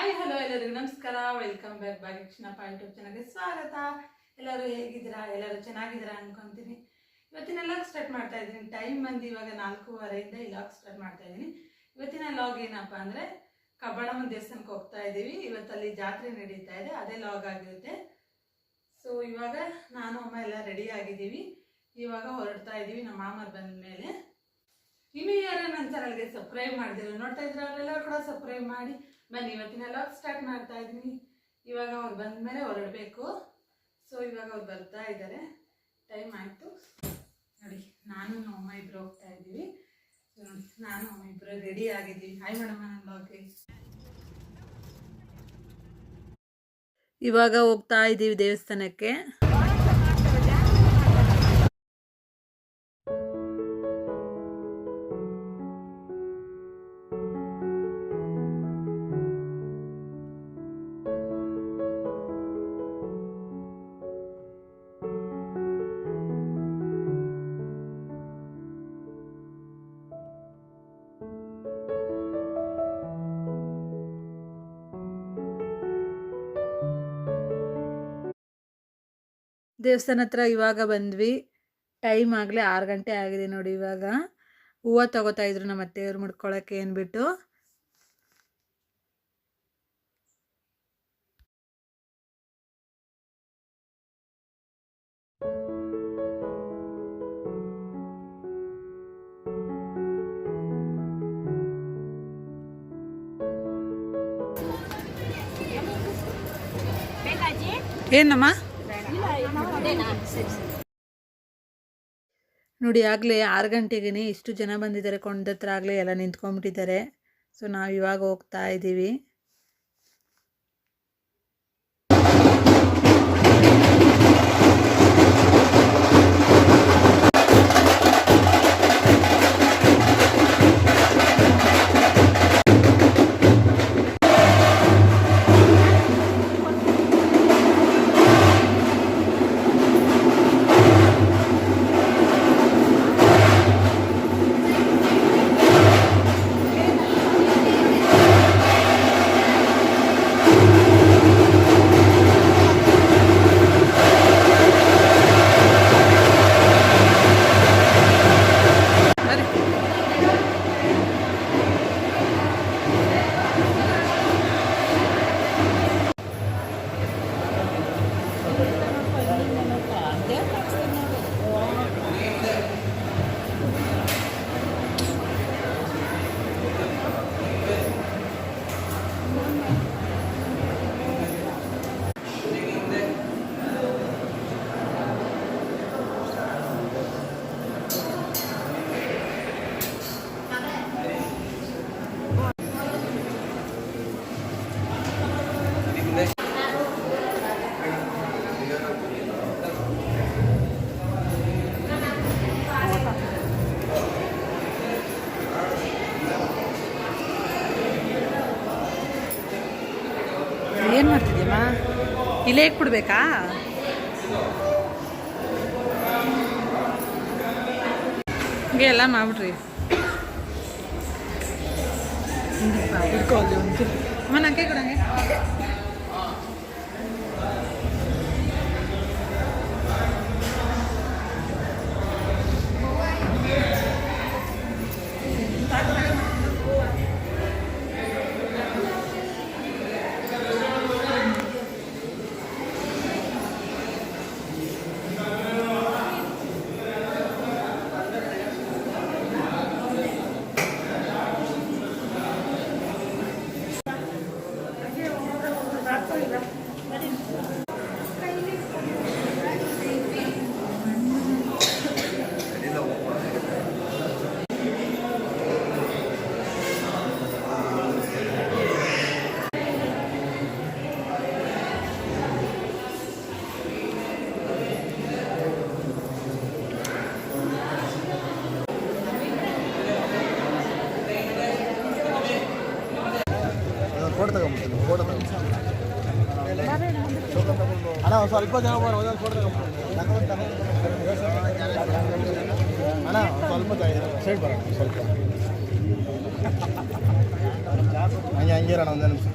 Hi hello ಎಲ್ಲರಿಗೂ ನಮಸ್ಕಾರ. Welcome back ಭಾಗ್ಯಕೃಷ್ಣಪ್ಪ YouTube ಚಾನಲ್ಗೆ ಸ್ವಾಗತ. ಎಲ್ಲರೂ ಹೇಗಿದ್ದೀರಾ? ಎಲ್ಲರೂ ಚೆನ್ನಾಗಿದ್ದೀರಾ ಅನ್ಕೊಂತೀನಿ. ಇವತ್ತಿನ ಲಾಗ್ ಸ್ಟಾರ್ಟ್ ಮಾಡ್ತಾ ಇದ್ದೀನಿ. ಟೈಮ್ ಬಂದು ಇವಾಗ ನಾಲ್ಕೂವರೆಯಿಂದ ಈ ಲಾಗ್ ಸ್ಟಾರ್ಟ್ ಮಾಡ್ತಾ ಇದ್ದೀನಿ. ಇವತ್ತಿನ ಲಾಗ್ ಏನಪ್ಪ ಅಂದರೆ ಕಬ್ಬಾಳಮ್ಮ ದೇವಸ್ಥಾನಕ್ಕೆ ಹೋಗ್ತಾ ಇದ್ದೀವಿ. ಇವತ್ತಲ್ಲಿ ಜಾತ್ರೆ ನಡೀತಾ ಇದೆ. ಅದೇ ಲಾಗ್ ಆಗಿರುತ್ತೆ. ಸೊ ಇವಾಗ ನಾನು, ಅಮ್ಮ ಎಲ್ಲ ರೆಡಿ ಆಗಿದ್ದೀವಿ. ಇವಾಗ ಹೊರಡ್ತಾ ಇದ್ದೀವಿ. ನಮ್ಮ ಮಾಮರ್ ಬಂದ ಮೇಲೆ. ಇನ್ನು ಯಾರು ನನ್ನ ಚಾನಲ್ಗೆ ಸಬ್ಸ್ಕ್ರೈಬ್ ಮಾಡಿದಿರೋ ನೋಡ್ತಾ ಇದ್ರೆ ಅವರೆಲ್ಲರೂ ಕೂಡ ಸಬ್ಸ್ಕ್ರೈಬ್ ಮಾಡಿ. ಬನ್ನಿ, ಇವತ್ತಿನ ಲಾಗ್ ಸ್ಟಾರ್ಟ್ ಮಾಡ್ತಾ ಇದ್ದೀನಿ ಇವಾಗ ಅವ್ರು ಬಂದ ಮೇಲೆ ಹೊರಡಬೇಕು. ಸೊ ಇವಾಗ ಅವ್ರು ಬರ್ತಾ ಇದ್ದಾರೆ ಟೈಮ್ ಆಯಿತು. ನೋಡಿ, ನಾನು ಅಮ್ಮ ಇಬ್ಬರು ಹೋಗ್ತಾ ಇದ್ದೀವಿ. ಸೊ ನಾನು ಅಮ್ಮ ಇಬ್ಬರು ರೆಡಿ ಆಗಿದ್ದೀವಿ. ಹಾಯ್ ಮೇಡಮ್ ನನ್ನ ಲಾಗ್ಗೆ ಇವಾಗ ಹೋಗ್ತಾ ಇದ್ದೀವಿ ದೇವಸ್ಥಾನಕ್ಕೆ. ದೇವಸ್ಥಾನ ಹತ್ರ ಇವಾಗ ಬಂದ್ವಿ. ಟೈಮ್ ಆಗಲೇ ಆರು ಗಂಟೆ ಆಗಿದೆ ನೋಡಿ ಇವಾಗ. ಹೂವು ತಗೋತಾ ಇದ್ರು ನಮ್ಮ ಅತ್ತೆಯವ್ರು ಮುಡ್ಕೊಳಕ್ಕೆ ಅಂದ್ಬಿಟ್ಟು. ಏನಮ್ಮ? ನೋಡಿ, ಆಗಲೇ ಆರು ಗಂಟೆಗೇ ಇಷ್ಟು ಜನ ಬಂದಿದ್ದಾರೆ. ಕೊಂಡತ್ರ ಆಗಲೇ ಎಲ್ಲ ನಿಂತ್ಕೊಂಡ್ಬಿಟ್ಟಿದ್ದಾರೆ. ಸೊ ನಾವು ಇವಾಗ ಹೋಗ್ತಾ ಇದ್ದೀವಿ ಏನು ಇಲ್ಲೇ ಇಟ್ಬಿಡ್ಬೇಕಾ? ಹಂಗೆ ಎಲ್ಲ ಮಾಡ್ಬಿಟ್ರಿ ಅಮ್ಮ ನಂಗೆ ಕೊಡಂಗೆ ಅಣ್ಣ ಒಂದು ಸ್ವಲ್ಪ ಜನ ಬರೋ ಒಂದೊಂದು ಫೋಟೋ ತಗೊಂಡ್ಬಿಡ್ತೀನಿ ಅಣ್ಣ ಒಂದ್ ಸ್ವಲ್ಪ ಸೈಡ್ ಬರೋಣ ಸ್ವಲ್ಪ ಹಂಗೆ ಹಂಗೆ ಇರೋಣ ಒಂದೇ ನಿಮಿಷ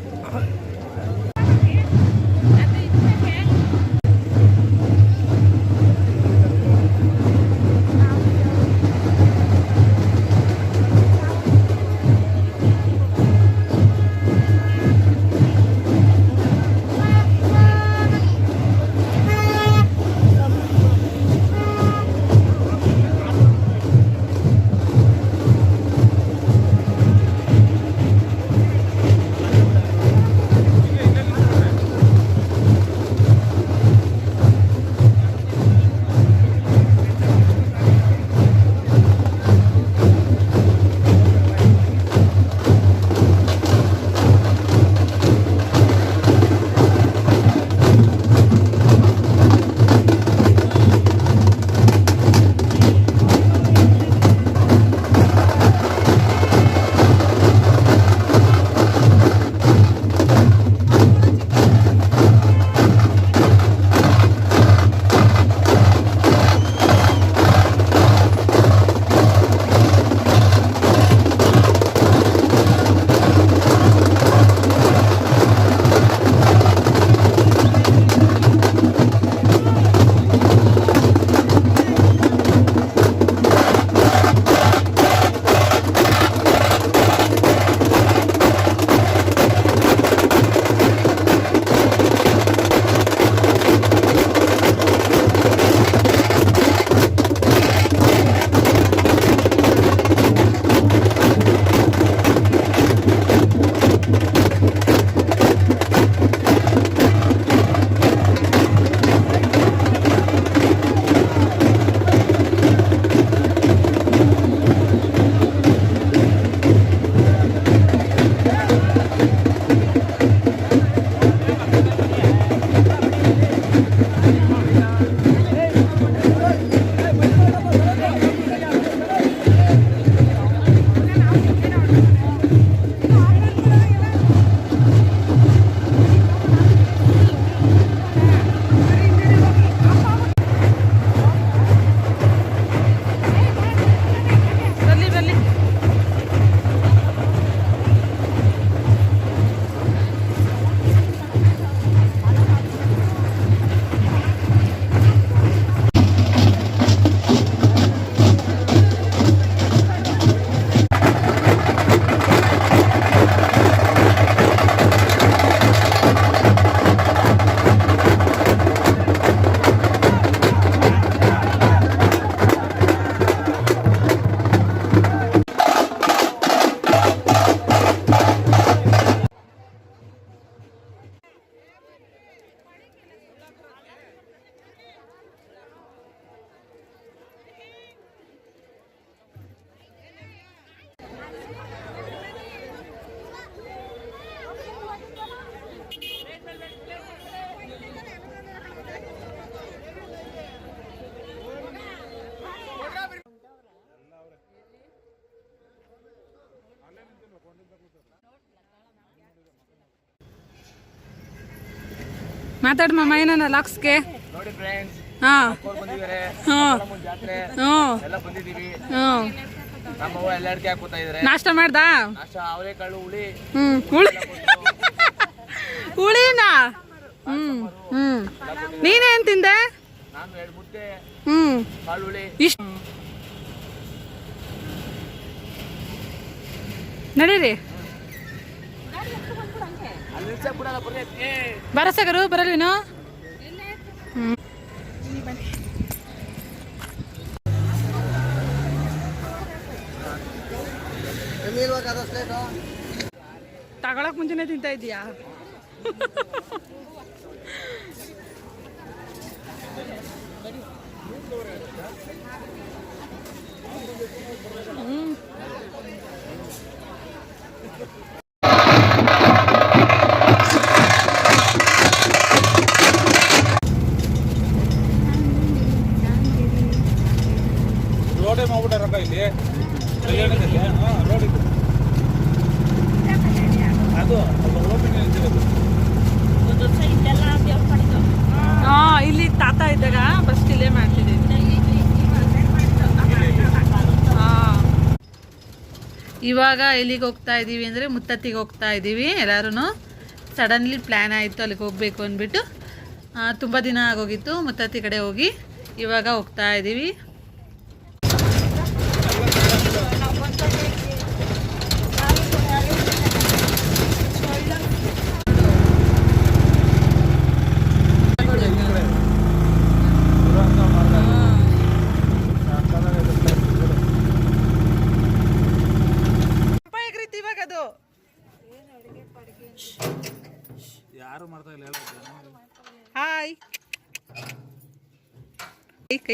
ಮಾತಾಡು ಮಾಮ ಏನನ್ನ ಲಾಕ್ಸ್ಗೆ ಹಾ. ಹಾ. ಹ್ಞೂ ಬಂದಿದ್ದೀವಿ. ಹ್ಞೂ ನಮ್ಮವ್ವ ಇದಾರೆ. ನಾಷ್ಟ ಮಾಡ್ದಾ? ನಾಷ್ಟ ಅವರೆಕಾಳು ಹುಳಿ. ಹ್ಮ್ ಹುಳಿ. ಹುಳಿನಾ? ಹ್ಮ್ ಹ್ಮ್. ನೀನೇನ್ ತಿಂದೆ? ನಾನು ಎರಡು ಮುದ್ದೆ ಹ್ಮ್. ಕಾಳು ಹುಳಿ. ಇಷ್ಟ ನಡೀರಿ. ಏ ಬರಸಗರು ಬರಲ್ವೇನು ತಗೊಳಕ್ ಮುಂಚೆನೆ ತಿಂತಾ ಇದೀಯಾ ಹ್ಮ್. ಮಾಡ್ಬಿಟ್ಟಾರಪ್ಪ ಇಲ್ಲಿ. ರೋಡ್ ಅದು ಹಾ, ಇಲ್ಲಿ ತಾತ ಇದ್ದಾಗ ಫಸ್ಟ್ ಇಲ್ಲೇ ಮಾಡ್ತಿದ್ದೀನಿ ಹಾ. ಇವಾಗ ಎಲ್ಲಿಗೆ ಹೋಗ್ತಾ ಇದ್ದೀವಿ ಅಂದರೆ ಮುತ್ತತ್ತಿಗೆ ಹೋಗ್ತಾ ಇದ್ದೀವಿ ಎಲ್ಲರೂ ಸಡನ್ಲಿ ಪ್ಲ್ಯಾನ್ ಆಯಿತು, ಅಲ್ಲಿಗೆ ಹೋಗಬೇಕು ಅಂದ್ಬಿಟ್ಟು. ತುಂಬ ದಿನ ಆಗೋಗಿತ್ತು, ಮುತ್ತತ್ತಿ ಕಡೆ ಹೋಗಿ. ಇವಾಗ ಹೋಗ್ತಾ ಇದ್ದೀವಿ ಇವಾಗ ಅದು ಯಾರು ಮಾಡ್ತಾ ಇಲ್ಲ ಹೇಳು. ಹಾಯ್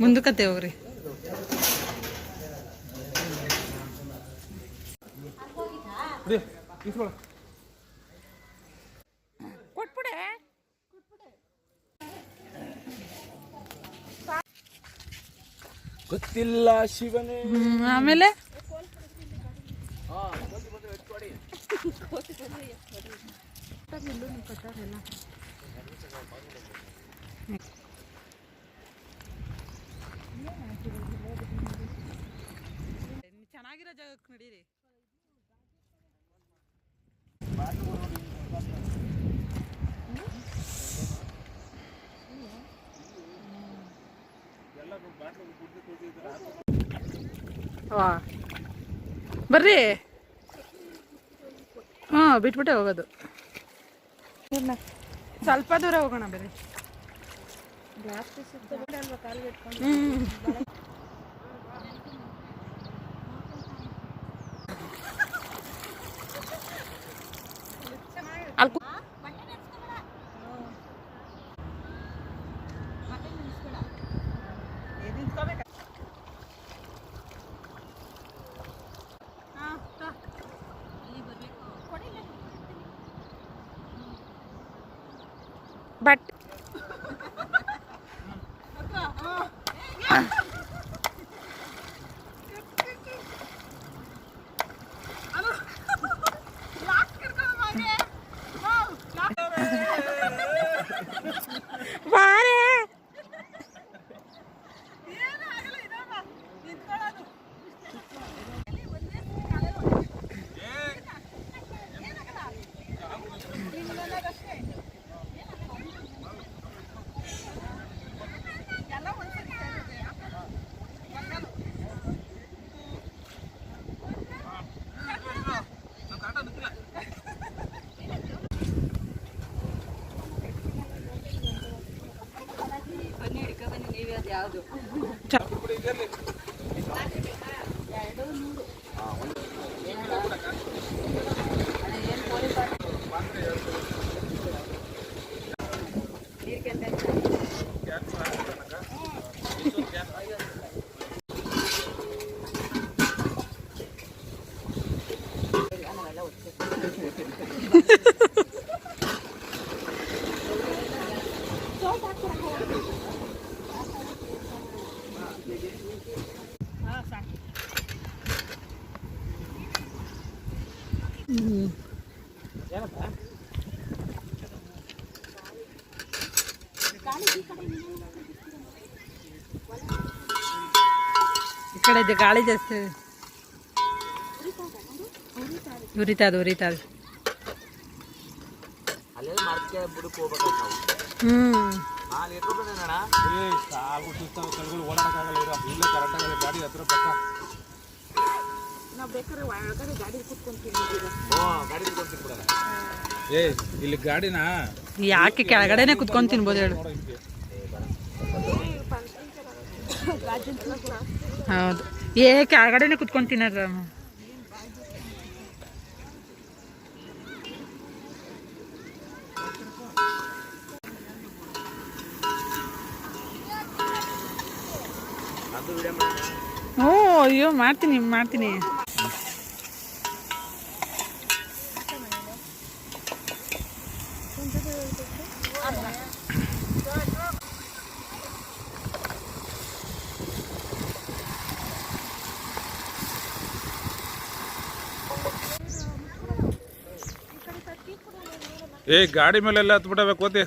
ಮುಂದಕ್ಕತ್ತೆ ಹೋಗ್ರಿ. ಗೊತ್ತಿಲ್ಲ ಶಿವನೇ. ಆಮೇಲೆ? ಬರ್ರಿ. ಹಾ ಬಿಟ್ಬಿಟ್ಟೆ ಹೋಗೋದು. ಸ್ವಲ್ಪ ದೂರ ಹೋಗೋಣ ಬರ್ರಿ. ಹ್ಮ್. but ಈ ಕಡೆ ಇದೆ ಗಾಳಿ ಜಾಸ್ತಿ ಇದೆ. ಅಲ್ಲೆಲ್ಲ ಬುಡಕ್ಕೆ ಹೋಗ್ಬೇಕು ನಾವು. ಹ್ಮ್. ಏ ಸಾಗು ಸುಸ್ತಾವ ಕಲ್ಗಳು ಓಡಾಡಕ್ಕಾಗಲ್ಲ ಇರೋ ಇಲ್ಲ ಕರೆಕ್ಟಾಗಿ ಗಾಡಿ ಹತ್ರ ಪಕ್ಕ. ಗಾಡಿ ಬಿಡಲ್ಲ ಏ ಇಲ್ಲಿ ಗಾಡಿನ? ಯಾಕೆ ಕೆಳಗಡೆನೆ ಕುತ್ಕೊಂಡ್ ತಿನ್ಬೋದು ಹೇಳು. ಹೌದು. ಏ ಕೆಳಗಡೆನೆ ಕುತ್ಕೊಂಡ್ ತಿನ್ನೋದು ಓ ಅಯ್ಯೋ ಮಾಡ್ತೀನಿ ಮಾಡ್ತೀನಿ. ಏ ಗಾಡಿ ಮೇಲೆಲ್ಲ ಹತ್ಬಿಡಬೇಕು ಕೋತಿ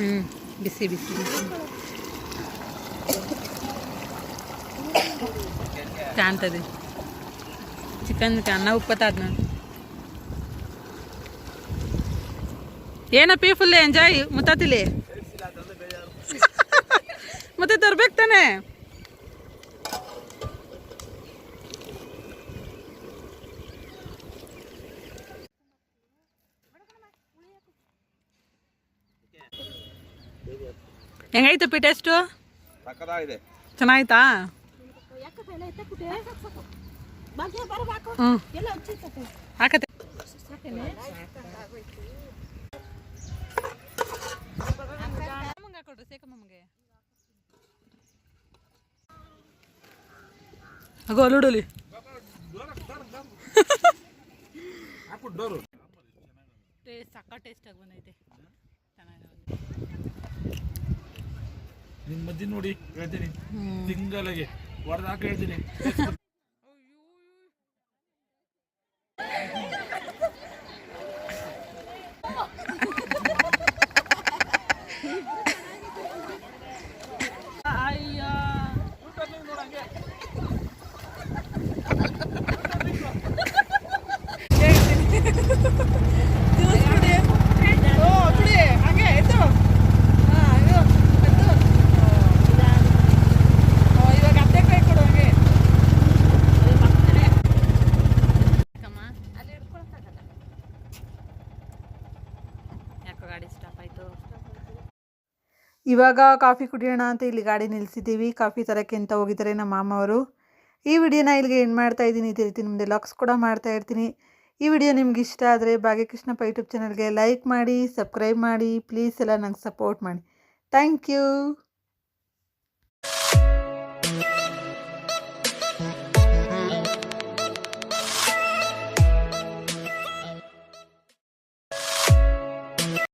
ಹ್ಮ್ ಬಿಸಿ ಬಿಸಿ. ಬಿಸಿ ಕಾಣ್ತದೆ. ಚಿಕನ್ ಅನ್ನ ಉಪ್ಪತ್ತಾದ ನಾನು ಏನಪ್ಪಿ ಫುಲ್ ಎಂಜಾಯ್ ಮುತ್ತಾತಿಲಿ? ಮತ್ತೆ ತರ್ಬೇಕು ತಾನೆ? ಹೆಂಗೈತಪ್ಪಿ ಟೇಸ್ಟು? ಸಕ್ಕದಾಗಿದೆ ಚೆನ್ನಾಯ್ತಾ ಹ್ಞೂ ಹಾಕತ್ತೆ. ಅಗೋ ಅಲ್ಲುಡಲಿ ಸಕ್ಕ ಟೇಸ್ಟ್ ಆಗಿ ಬಂದೈತೆ. ನಿನ್ ಮದ್ದಿ ನೋಡಿ ಹೇಳ್ತೀನಿ. ತಿಂಗಳಿಗೆ ಹೊಡೆದಾಕ ಹೇಳ್ತೀನಿ. ಇವಾಗ ಕಾಫಿ ಕುಡಿಯೋಣ ಅಂತ ಇಲ್ಲಿ ಗಾಡಿ ನಿಲ್ಲಿಸಿದ್ದೀವಿ. ಕಾಫಿ ತರಕ್ಕೆ ಅಂತ ಹೋಗಿದ್ದಾರೆ ನಮ್ಮ ಮಾಮವರು. ಈ ವಿಡಿಯೋನ ಇಲ್ಲಿಗೆ ಏನು ಮಾಡ್ತಾ ಇದ್ದೀನಿ. ಇದೇ ರೀತಿ ನಿಮ್ಮದು ಲಾಕ್ಸ್ ಕೂಡ ಮಾಡ್ತಾ ಇರ್ತೀನಿ. ಈ ವಿಡಿಯೋ ನಿಮ್ಗೆ ಇಷ್ಟ ಆದರೆ ಭಾಗ್ಯಕೃಷ್ಣಪ್ಪ ಯೂಟ್ಯೂಬ್ ಚಾನಲ್ಗೆ ಲೈಕ್ ಮಾಡಿ ಸಬ್ಸ್ಕ್ರೈಬ್ ಮಾಡಿ. ಪ್ಲೀಸ್ ಎಲ್ಲ ನಂಗೆ ಸಪೋರ್ಟ್ ಮಾಡಿ. Thank you